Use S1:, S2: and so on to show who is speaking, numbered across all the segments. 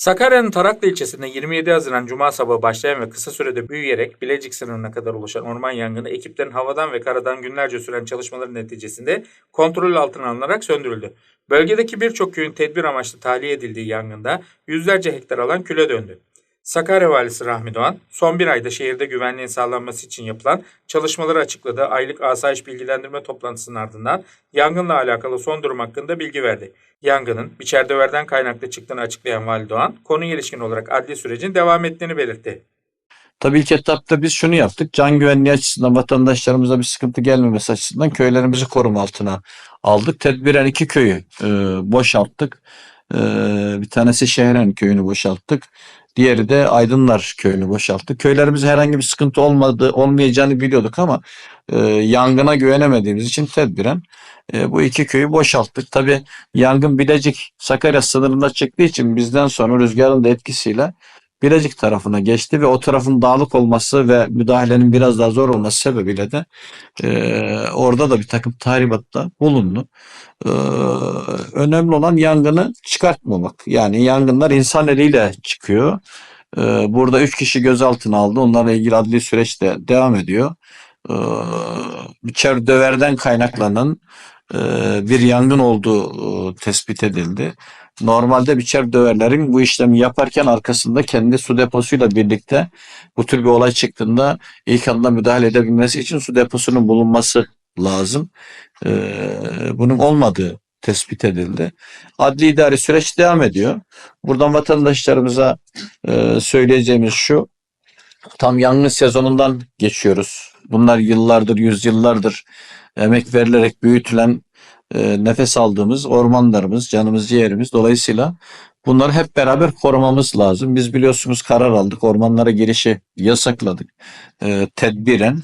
S1: Sakarya'nın Taraklı ilçesinde 27 Haziran Cuma sabahı başlayan ve kısa sürede büyüyerek Bilecik sınırına kadar ulaşan orman yangını ekiplerin havadan ve karadan günlerce süren çalışmaların neticesinde kontrol altına alınarak söndürüldü. Bölgedeki birçok köyün tedbir amaçlı tahliye edildiği yangında yüzlerce hektar alan küle döndü. Sakarya Valisi Rahmi Doğan, son bir ayda şehirde güvenliğin sağlanması için yapılan çalışmaları açıkladığı aylık asayiş bilgilendirme toplantısının ardından yangınla alakalı son durum hakkında bilgi verdi. Yangının biçerdöverden kaynaklı çıktığını açıklayan Vali Doğan, konuya ilişkin olarak adli sürecin devam ettiğini belirtti.
S2: Tabii ilk etapta biz şunu yaptık. Can güvenliği açısından vatandaşlarımıza bir sıkıntı gelmemesi açısından köylerimizi koruma altına aldık. Tedbiren iki köyü e, boşalttık. E, bir tanesi Şehren köyünü boşalttık. Diğeri de Aydınlar köyünü boşalttık. Köylerimizde herhangi bir sıkıntı olmadı, olmayacağını biliyorduk ama e, yangına güvenemediğimiz için tedbiren e, bu iki köyü boşalttık. Tabii yangın Bilecik Sakarya sınırında çıktığı için bizden sonra rüzgarın da etkisiyle Bilecik tarafına geçti ve o tarafın dağlık olması ve müdahalenin biraz daha zor olması sebebiyle de e, orada da bir takım tahribatta bulundu. E, önemli olan yangını çıkartmamak. Yani yangınlar insan eliyle çıkıyor. E, burada üç kişi gözaltına aldı. Onlarla ilgili adli süreç de devam ediyor. E, döverden kaynaklanan e, bir yangın olduğu e, tespit edildi. Normalde biçer döverlerin bu işlemi yaparken arkasında kendi su deposuyla birlikte bu tür bir olay çıktığında ilk anda müdahale edebilmesi için su deposunun bulunması lazım. Ee, bunun olmadığı tespit edildi. Adli idari süreç devam ediyor. Buradan vatandaşlarımıza e, söyleyeceğimiz şu. Tam yangın sezonundan geçiyoruz. Bunlar yıllardır, yüzyıllardır emek verilerek büyütülen e, nefes aldığımız ormanlarımız, canımız, ciğerimiz. Dolayısıyla bunları hep beraber korumamız lazım. Biz biliyorsunuz karar aldık. Ormanlara girişi yasakladık. E, tedbiren.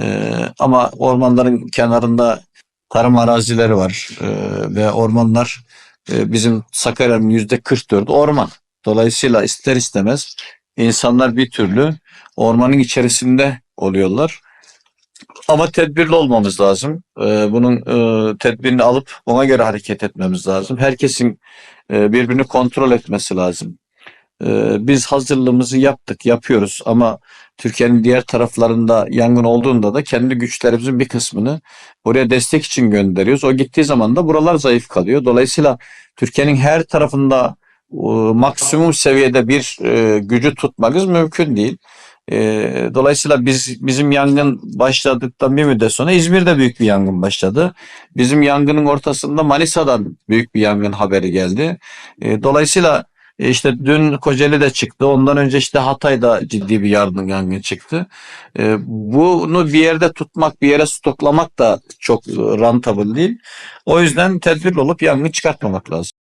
S2: E, ama ormanların kenarında tarım arazileri var. E, ve ormanlar e, bizim Sakarya'nın yüzde 44'ü orman. Dolayısıyla ister istemez insanlar bir türlü ormanın içerisinde oluyorlar. Ama tedbirli olmamız lazım. Ee, bunun e, tedbirini alıp ona göre hareket etmemiz lazım. Herkesin e, birbirini kontrol etmesi lazım. Ee, biz hazırlığımızı yaptık, yapıyoruz ama Türkiye'nin diğer taraflarında yangın olduğunda da kendi güçlerimizin bir kısmını oraya destek için gönderiyoruz. O gittiği zaman da buralar zayıf kalıyor. Dolayısıyla Türkiye'nin her tarafında e, maksimum seviyede bir e, gücü tutmamız mümkün değil. E, dolayısıyla biz bizim yangın başladıktan bir müddet sonra İzmir'de büyük bir yangın başladı. Bizim yangının ortasında Manisa'dan büyük bir yangın haberi geldi. E, dolayısıyla e, işte dün Kocaeli'de çıktı. Ondan önce işte Hatay'da ciddi bir yangın yangın çıktı. E, bunu bir yerde tutmak, bir yere stoklamak da çok rentable değil. O yüzden tedbirli olup yangın çıkartmamak lazım.